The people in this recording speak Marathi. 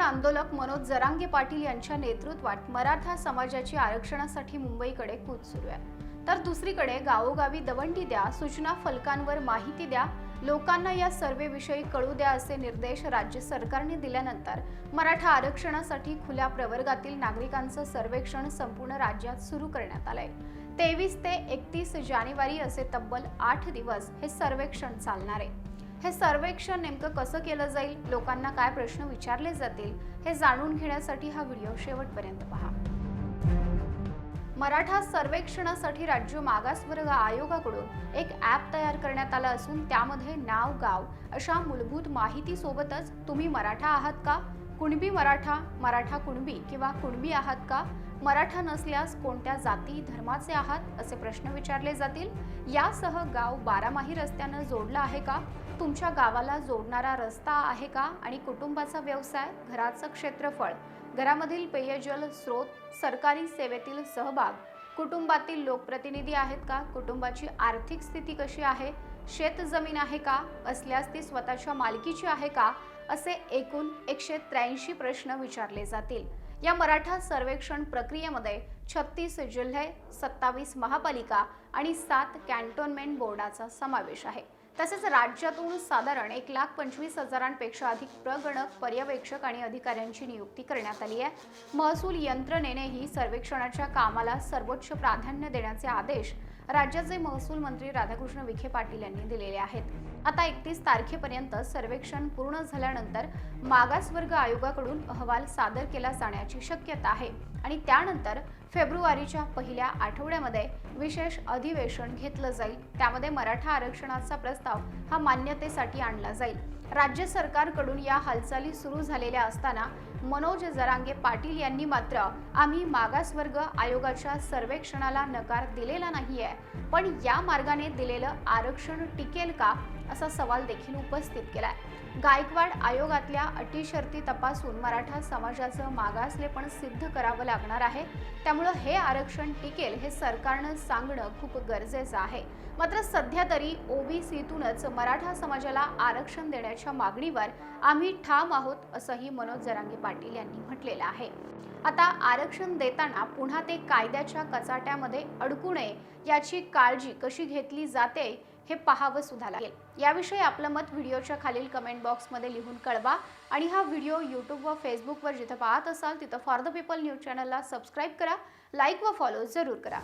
आंदोलक मनोज जरांगे पाटील यांच्या नेतृत्वात मराठा समाजाची आरक्षणासाठी मुंबईकडे कूच सुरू आहे. तर दुसरीकडे गावोगावी दवंडी द्या सूचना फलकांवर माहिती द्या लोकांना या सर्वेविषयी कळू द्या असे निर्देश राज्य सरकारने दिल्यानंतर मराठा आरक्षणासाठी खुल्या प्रवर्गातील नागरिकांचं सर्वेक्षण संपूर्ण राज्यात सुरू करण्यात आलंय. तेवीस ते एकतीस जानेवारी असे तब्बल आठ दिवस हे सर्वेक्षण चालणार आहे. हे सर्वेक्षण नेमकं कसं केलं जाईल? लोकांना काय प्रश्न विचारले जातील? हे जाणून घेण्यासाठी हा व्हिडिओ शेवटपर्यंत पहा. मराठा सर्वेक्षणासाठी राज्य मागासवर्ग आयोगाकडून एक ॲप तयार करण्यात आलं असून त्यामध्ये नाव गाव अशा मूलभूत माहितीसोबतच तुम्ही मराठा आहात का? कुणबी मराठा मराठा कुणबी किंवा कुणबी आहात का? मराठा नसल्यास कोणत्या जाती धर्माचे आहात? असे प्रश्न विचारले जातील. यासह गाव बारामाही रस्त्यानं जोडलं आहे का? तुमच्या गावाला जोडणारा रस्ता आहे का? आणि कुटुंबाचा व्यवसाय घराचं क्षेत्रफळ घरामधील पेयजल स्रोत सरकारी सेवेतील सहभाग कुटुंबातील लोकप्रतिनिधी आहेत का? कुटुंबाची आर्थिक स्थिती कशी आहे? शेत जमीन आहे का? असल्यास ती स्वतःच्या मालकीची आहे का? असे एकूण एकशे त्र्याऐंशी प्रश्न विचारले जातील. या मराठा सर्वेक्षण प्रक्रियेमध्ये छत्तीस जिल्हे सत्तावीस महापालिका आणि सात कॅन्टोन्मेंट बोर्डाचा समावेश आहे. तसेच राज्यातून साधारण एक लाख पंचवीस हजारांपेक्षा अधिक प्रगणक पर्यवेक्षक आणि अधिकाऱ्यांची नियुक्ती करण्यात आली आहे. महसूल यंत्रणेनेही सर्वेक्षणाच्या कामाला सर्वोच्च प्राधान्य देण्याचे आदेश राज्याचे महसूल मंत्री राधाकृष्ण विखे पाटील यांनी दिलेले आहेत आता एकतीस तारखेपर्यंत सर्वेक्षण पूर्ण झाल्यानंतर मागासवर्ग आयोगाकडून अहवाल सादर केला जाण्याची शक्यता आहे आणि त्यानंतर फेब्रुवारीच्या पहिल्या आठवड्यामध्ये विशेष अधिवेशन घेतलं जाईल. त्यामध्ये मराठा आरक्षणाचा प्रस्ताव हा मान्यतेसाठी आणला जाईल. राज्य सरकारकडून या हालचाली सुरू झालेल्या असताना मनोज जरांगे पाटील यांनी मात्र आम्ही मागासवर्ग आयोगाच्या सर्वेक्षणाला नकार दिलेला नाहीये पण या मार्गाने दिलेलं आरक्षण टिकेल का असा सवाल देखील उपस्थित केलाय. गायकवाड आयोगातल्या अटी शर्ती तपासून मराठा समाजाचं मागासलेपण सिद्ध करावं लागणार आहे. त्यामुळं हे आरक्षण टिकेल हे सरकारनं सांगणं खूप गरजेचं आहे. मात्र सध्या तरी ओबीसीतूनच मराठा समाजाला आरक्षण देण्याच्या मागणीवर आम्ही ठाम आहोत असंही मनोज जरांगे पाटील यांनी म्हटलेलं आहे. आता आरक्षण देताना पुन्हा ते कायद्याच्या कचाट्यामध्ये अडकू नये याची काळजी कशी घेतली जाते हे पाहावं सुद्धा लागेल. याविषयी आपलं मत व्हिडिओच्या खालील कमेंट बॉक्समध्ये लिहून कळवा आणि हा व्हिडिओ यूट्यूब व फेसबुकवर जिथं पाहत असाल तिथं फॉर द पीपल न्यूज चॅनलला सबस्क्राईब करा लाईक व फॉलो जरूर करा.